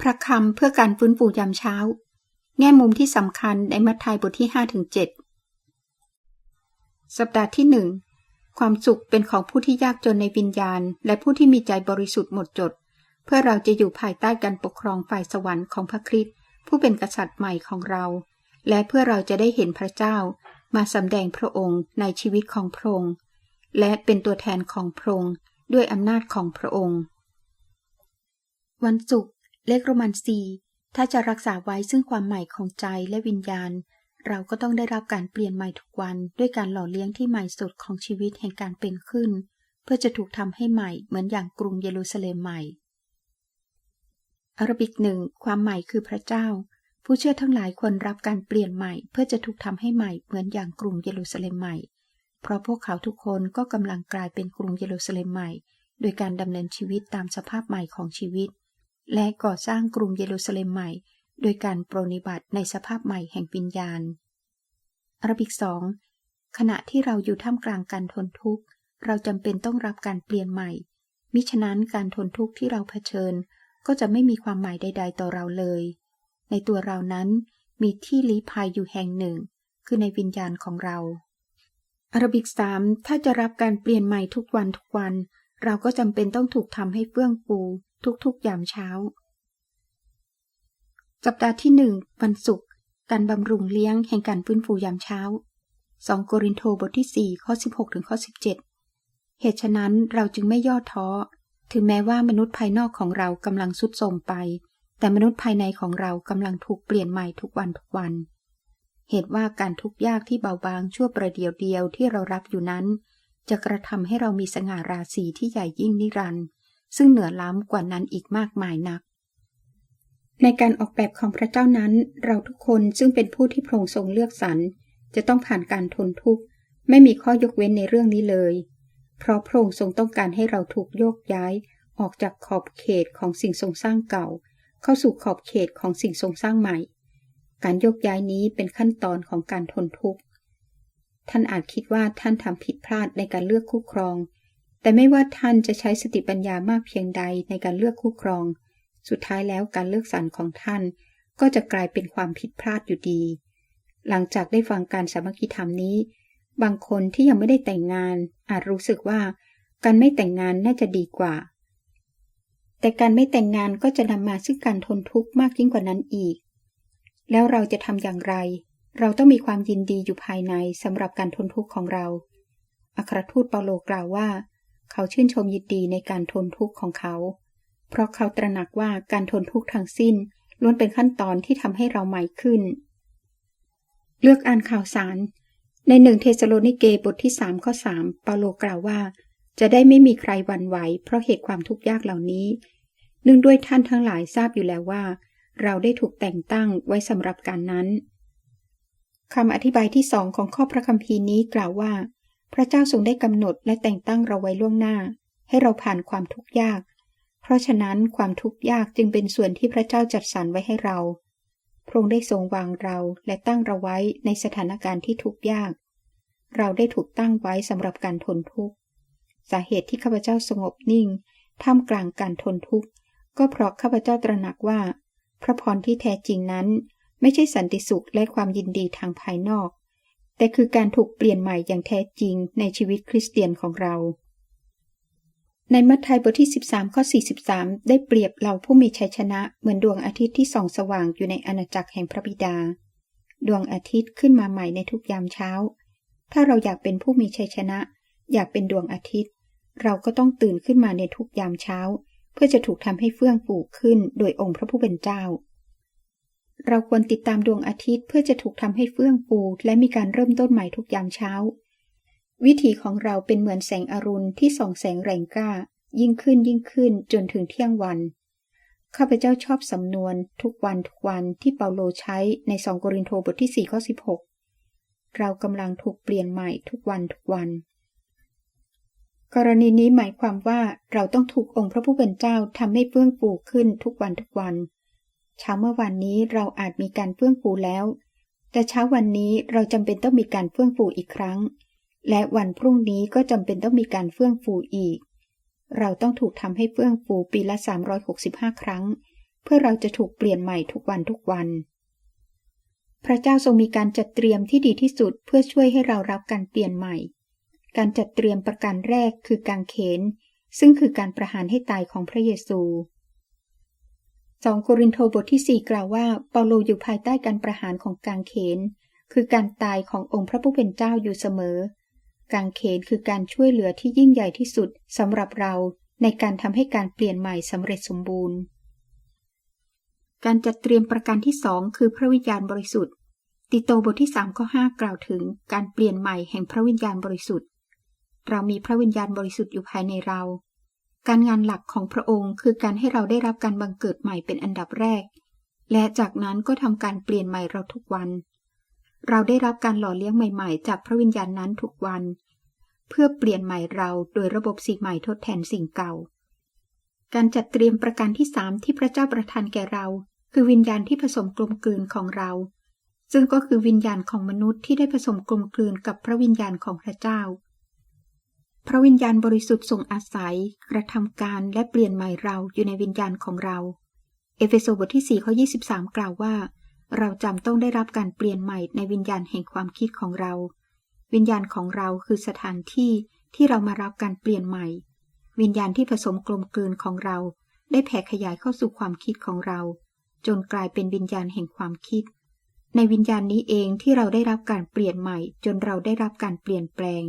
พระคำเพื่อการฟื้นฟูยามเช้า แง่มุมที่สำคัญในมัทธิวบทที่5ถึง7สัปดาห์ที่หนึ่งความสุขเป็นของผู้ที่ยากจนในวิญญาณ และผู้ที่มีใจบริสุทธิ์หมดจด เพื่อเราจะอยู่ภายใต้การปกครองฝ่ายสวรรค์ของพระคริสต์ผู้เป็นกษัตริย์ใหม่ของเรา และเพื่อเราจะได้เห็นพระเจ้า มาสำแดงพระองค์ในชีวิตของพระองค์และเป็นตัวแทนของพระองค์ด้วยอำนาจของพระองค์ วันศุกร์ เลขโรมันสีถ้าจะรักษาไว้ซึ่งความใหม่ของใจและวิญญาณ เราก็ต้องได้รับการเปลี่ยนใหม่ทุกวันด้วยการหล่อเลี้ยงที่ใหม่สุดของชีวิตแห่งการเป็นขึ้น เพื่อจะถูกทำให้ใหม่เหมือนอย่างกรุงเยรูซาเล็มใหม่อาราบิกหนึ่งความใหม่คือพระเจ้า ผู้เชื่อทั้งหลายควรรับการเปลี่ยนใหม่ เพื่อจะถูกทำให้ใหม่เหมือนอย่างกรุงเยรูซาเล็มใหม่ เพราะพวกเขาทุกคนก็กำลังกลายเป็นกรุงเยรูซาเล็มใหม่ โดยการดำเนินชีวิตตามสภาพใหม่ของชีวิต และก่อสร้างกรุงเยรูซาเล็มใหม่ โดยการปรนิบัติในสภาพใหม่แห่งวิญญาณอาราบิกสองขณะที่เราอยู่ท่ามกลางการทนทุกข์ เราจำเป็นต้องรับการเปลี่ยนใหม่ มิฉะนั้นการทนทุกข์ที่เราเผชิญ ก็จะไม่มีความหมายใด ๆ ต่อเราเลย ในตัวเรานั้นมีที่ลี้ภัยอยู่แห่งหนึ่ง คือในวิญญาณของเราอาราบิกสามถ้าจะรับการเปลี่ยนใหม่ทุกวันทุกวัน เราก็จำเป็นต้องถูกทำให้เฟื่องฟู ทุกๆยามเช้า สัปดาห์ที่หนึ่งวันศุกร์การบำรุงเลี้ยงแห่งการฟื้นฟูยามเช้า 2 โกรินโทบทที่ 4 ข้อ 16 ถึงข้อ 17 เหตุฉะนั้นเราจึงไม่ย่อท้อ ถึงแม้ว่ามนุษย์ภายนอกของเรากำลังสุดโทรมไป แต่มนุษย์ภายในของเรากำลังถูกเปลี่ยนใหม่ทุกวันทุกวัน เหตุว่าการทุกข์ยากที่เบาบางชั่วประเดียวเดียวที่เรารับอยู่นั้น จะกระทำให้เรามีสง่าราศีที่ใหญ่ยิ่งนิรันดร์ ซึ่งเหนือล้ำกว่านั้นอีกมากมายนัก ในการออกแบบของพระเจ้านั้น เราทุกคนซึ่งเป็นผู้ที่พระองค์ทรงเลือกสรรจะต้องผ่านการทนทุกข์ ไม่มีข้อยกเว้นในเรื่องนี้เลย เพราะพระองค์ทรงต้องการให้เราถูกโยกย้าย ออกจากขอบเขตของสิ่งทรงสร้างเก่า เข้าสู่ขอบเขตของสิ่งทรงสร้างใหม่ การโยกย้ายนี้เป็นขั้นตอนของการทนทุกข์ ท่านอาจคิดว่าท่านทำผิดพลาดในการเลือกคู่ครอง แต่ไม่ว่าท่านจะใช้สติปัญญามากเพียงใดในการเลือกคู่ครอง สุดท้ายแล้วการเลือกสรรของท่าน ก็จะกลายเป็นความผิดพลาดอยู่ดี หลังจากได้ฟังการสามัคคีธรรมนี้ บางคนที่ยังไม่ได้แต่งงาน อาจรู้สึกว่า การไม่แต่งงานน่าจะดีกว่า แต่การไม่แต่งงานก็จะนำมาซึ่งการทนทุกข์มากยิ่งกว่านั้นอีก แล้วเราจะทำอย่างไร เราต้องมีความยินดีอยู่ภายในสำหรับการทนทุกข์ของเรา อัครทูตเปาโลกล่าวว่า เขาชื่นชมยินดีในการทนทุกข์ของเขา เพราะเขาตระหนักว่าการทนทุกข์ทั้งสิ้นล้วนเป็นขั้นตอนที่ทำให้เราใหม่ขึ้น เลือกอ่านข่าวสาร ในหนึ่งเทสโลนิเกบทที่สามข้อสามเปาโลกล่าวว่า จะได้ไม่มีใครวันไหว เพราะเหตุความทุกข์ยากเหล่านี้ เนื่องด้วยท่านทั้งหลายทราบอยู่แล้วว่า เราได้ถูกแต่งตั้งไว้สำหรับการนั้นคำอธิบายที่สองของข้อพระคัมภีร์นี้กล่าวว่า พระเจ้าทรงได้กำหนดและแต่งตั้งเราไว้ล่วงหน้า ให้เราผ่านความทุกข์ยาก เพราะฉะนั้นความทุกข์ยากจึงเป็นส่วนที่พระเจ้าจัดสรรไว้ให้เรา พระองค์ได้ทรงวางเราและตั้งเราไว้ในสถานการณ์ที่ทุกข์ยาก เราได้ถูกตั้งไว้สำหรับการทนทุกข์สาเหตุที่ข้าพเจ้าสงบนิ่งท่ามกลางการทนทุกข์ก็เพราะข้าพเจ้าตระหนักว่า พระพรที่แท้จริงนั้น ไม่ใช่สันติสุขและความยินดีทางภายนอก แต่คือการถูกเปลี่ยนใหม่อย่างแท้จริงในชีวิตคริสเตียนของเรา ในมัทธิวบทที่ 13 ข้อ 43 ได้เปรียบเราผู้มีชัยชนะเหมือนดวงอาทิตย์ที่ส่องสว่างอยู่ในอาณาจักรแห่งพระบิดา ดวงอาทิตย์ขึ้นมาใหม่ในทุกยามเช้า ถ้าเราอยากเป็นผู้มีชัยชนะ อยากเป็นดวงอาทิตย์ เราก็ต้องตื่นขึ้นมาในทุกยามเช้า เพื่อจะถูกทำให้เฟื่องฟูขึ้นโดยองค์พระผู้เป็นเจ้า เราควรติดตามดวงอาทิตย์เพื่อจะถูกทำให้เฟื่องฟูและมีการเริ่มต้นใหม่ทุกยามเช้า วิถีของเราเป็นเหมือนแสงอรุณที่ส่องแสงแรงกล้า ยิ่งขึ้นยิ่งขึ้นจนถึงเที่ยงวัน ข้าพเจ้าชอบสำนวน ทุกวันทุกวันที่เปาโลใช้ในสองโกรินโทบทที่4ข้อ16 เรากำลังถูกเปลี่ยนใหม่ทุกวันทุกวัน กรณีนี้หมายความว่าเราต้องถูกองค์พระผู้เป็นเจ้าทำให้เฟื่องฟูขึ้นทุกวันทุกวัน เช้าเมื่อวันนี้เราอาจมีการเฟื่องฟูแล้ว แต่เช้าวันนี้เราจำเป็นต้องมีการเฟื่องฟูอีกครั้ง และวันพรุ่งนี้ก็จำเป็นต้องมีการเฟื่องฟูอีก เราต้องถูกทำให้เฟื่องฟูปีละ 365 ครั้ง เพื่อเราจะถูกเปลี่ยนใหม่ทุกวันทุกวัน พระเจ้าทรงมีการจัดเตรียมที่ดีที่สุดเพื่อช่วยให้เรารับการเปลี่ยนใหม่ การจัดเตรียมประการแรกคือการเขน ซึ่งคือการประหารให้ตายของพระเยซู 2 โครินโตบทที่ 4 กล่าวว่าเปาโลอยู่ภายใต้การประหารของกางเขน คือการตายขององค์พระผู้เป็นเจ้าอยู่เสมอ กางเขนคือการช่วยเหลือที่ยิ่งใหญ่ที่สุดสำหรับเราในการทำให้การเปลี่ยนใหม่สำเร็จสมบูรณ์ การจัดเตรียมประการที่สองคือพระวิญญาณบริสุทธิ์ ติโตบทที่3ข้อ5กล่าวถึงการเปลี่ยนใหม่แห่งพระวิญญาณบริสุทธิ์ เรามีพระวิญญาณบริสุทธิ์อยู่ภายในเรา การงานหลักของพระองค์คือการให้เราได้รับการบังเกิดใหม่เป็นอันดับแรก และจากนั้นก็ทำการเปลี่ยนใหม่เราทุกวัน เราได้รับการหล่อเลี้ยงใหม่ๆ จากพระวิญญาณนั้นทุกวัน เพื่อเปลี่ยนใหม่เราโดยระบบสิ่งใหม่ทดแทนสิ่งเก่า การจัดเตรียมประการที่สามที่พระเจ้าประทานแก่เรา คือวิญญาณที่ผสมกลมกลืนของเรา ซึ่งก็คือวิญญาณของมนุษย์ที่ได้ผสมกลมกลืนกับพระวิญญาณของพระเจ้า พระวิญญาณบริสุทธิ์ทรงอาศัย กระทำการและเปลี่ยนใหม่เราอยู่ในวิญญาณของเรา เอเฟโซบทที่4ข้อ23 กล่าวว่า เราจำต้องได้รับการเปลี่ยนใหม่ในวิญญาณแห่งความคิดของเรา วิญญาณของเราคือสถานที่ที่เรามารับการเปลี่ยนใหม่ วิญญาณที่ผสมกลมกลืนของเรา ได้แผ่ขยายเข้าสู่ความคิดของเรา จนกลายเป็นวิญญาณแห่งความคิด ในวิญญาณนี้เองที่เราได้รับการเปลี่ยนใหม่ จนเราได้รับการเปลี่ยนแปลง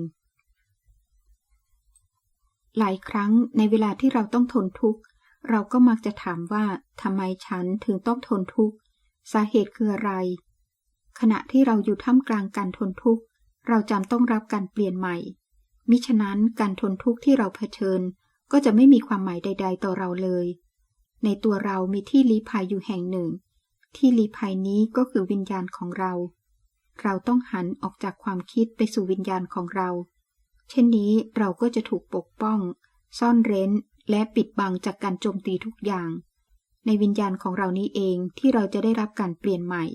หลายครั้งในเวลาที่เราต้องทนทุกข์ เราก็มักจะถามว่าทำไมฉันถึงต้องทนทุกข์สาเหตุคืออะไร ขณะที่เราอยู่ท่ามกลางการทนทุกข์ เราจำต้องรับการเปลี่ยนใหม่ มิฉะนั้นการทนทุกข์ที่เราเผชิญ ก็จะไม่มีความหมายใด ๆ ต่อเราเลย ในตัวเรามีที่ลี้ภัยอยู่แห่งหนึ่ง ที่ลี้ภัยนี้ก็คือวิญญาณของเรา เราต้องหันออกจากความคิดไปสู่วิญญาณของเรา เช่นนี้เราก็จะถูกปกป้อง ซ่อนเร้น และปิดบังจากการโจมตีทุกอย่าง ในวิญญาณของเรานี้เองที่เราจะได้รับการเปลี่ยนใหม่